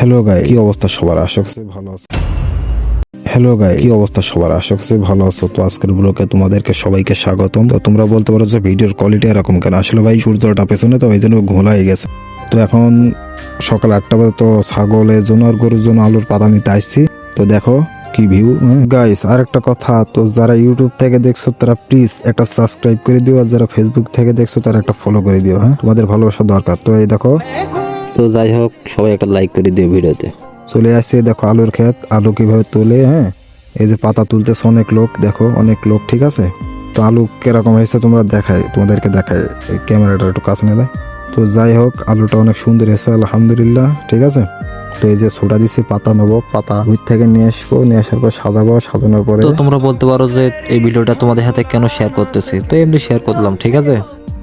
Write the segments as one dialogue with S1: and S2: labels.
S1: Hello guy কি অবস্থা সবার? আশা করছি ভালো আছো। হ্যালো গাই কি অবস্থা সবার? আশা করছি ভালো আছো। তো আজকের ব্লকে তোমাদেরকে সবাইকে স্বাগতম। তো তোমরা বলতে পারো যে ভিডিওর কোয়ালিটি এরকম কেন? আসলে ভাই সূর্যটা পেছনে তো ওই জন্য ঘোলাই গেছে। তো এখন সকাল আটটা বাজে তো ছাগলের জন্য আর গরুর জন্য আলুর পাতা নিতে আসছি। তো দেখো কি ভিউ গাইস আর একটা কথা তো যারা ইউটিউব থেকে দেখছ তারা প্লিজ একটা সাবস্ক্রাইব করে দিও। আর যারা ফেসবুক থেকে দেখছ তারা একটা ফলো করে দিও হ্যাঁ? তোমাদের ভালোবাসা দরকার। তো এই দেখো
S2: তো যাই হোক সবাই একটা লাইক করে দিও ভিডিওতে।
S1: চলে আসছে দেখো আলুর ক্ষেত। আলু কীভাবে তোলে হ্যাঁ? এই যে পাতা তুলতেছে অনেক লোক দেখো অনেক লোক ঠিক আছে? তো আলু কীরকম হয়েছে তোমরা দেখায় তোমাদেরকে দেখায় ক্যামেরাটা একটু কাছে নিয়ে দেয় তো যাই হোক আলুটা অনেক সুন্দর হয়েছে আলহামদুলিল্লাহ ঠিক আছে? তো এই যে ছোটা দিচ্ছি পাতা নেব পাতা ভুট থেকে নিয়ে আসব নিয়ে আসার পর সাজাবো সাজানোর পরে
S2: তো তোমরা বলতে পারো যে এই ভিডিওটা তোমাদের সাথে কেন শেয়ার করতেছি? তো এমনি শেয়ার করলাম ঠিক আছে?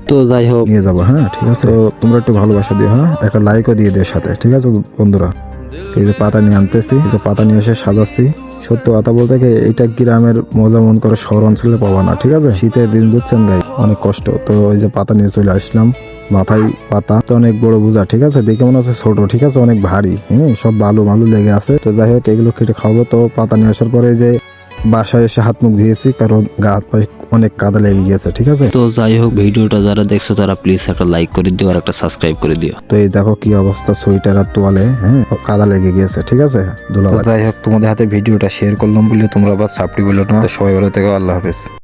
S2: তো যাই হোক।
S1: নিয়ে যাব হ্যাঁ ঠিক আছে। তো তোমরা একটু ভালোবাসা দিও হ্যাঁ? একটা লাইকও দিয়ে দিও সাথে ঠিক আছে বন্ধুরা? এই যে পাতা নিয়ে আনতেছি এই যে পাতা নিয়ে এসে সাজাচ্ছি। সত্য কথা বলতে কি এইটা গ্রামের মজা মন করে শহর অঞ্চলে পাবা না ঠিক আছে? শীতের দিন বুঝছেন ভাই অনেক কষ্ট। তো ওই যে পাতা নিয়ে চলে আসলাম মাথায় পাতা। তো অনেক বড় বোঝা ঠিক আছে? দেখে মনে হচ্ছে ছোট ঠিক আছে? অনেক ভারী হ্যাঁ সব বালু মালু লেগে আছে। তো যাই হোক এগুলো কেটে খাব তো পাতা নিয়ে আসার পরে যে বাসায় এসে হাত মুখ ধুয়েছি কারণ গা হাত পায়ে অনেক কাদা লেগে গেছে ঠিক আছে?
S2: তো যাই হোক ভিডিওটা যারা দেখছ তারা প্লিজ একটা লাইক করে দিও আর একটা সাবস্ক্রাইব করে দিও।
S1: তো এই দেখো কি অবস্থা সোয়েটার আর তোয়ালে হ্যাঁ? কাদা লেগে গেছে ঠিক আছে? যাই হোক তোমাদের হাতে ভিডিওটা শেয়ার করলাম বলে তোমরা আবার সাপড়ি বলো না? তো সবাই ভালো থেকো আল্লাহ হাফেজ।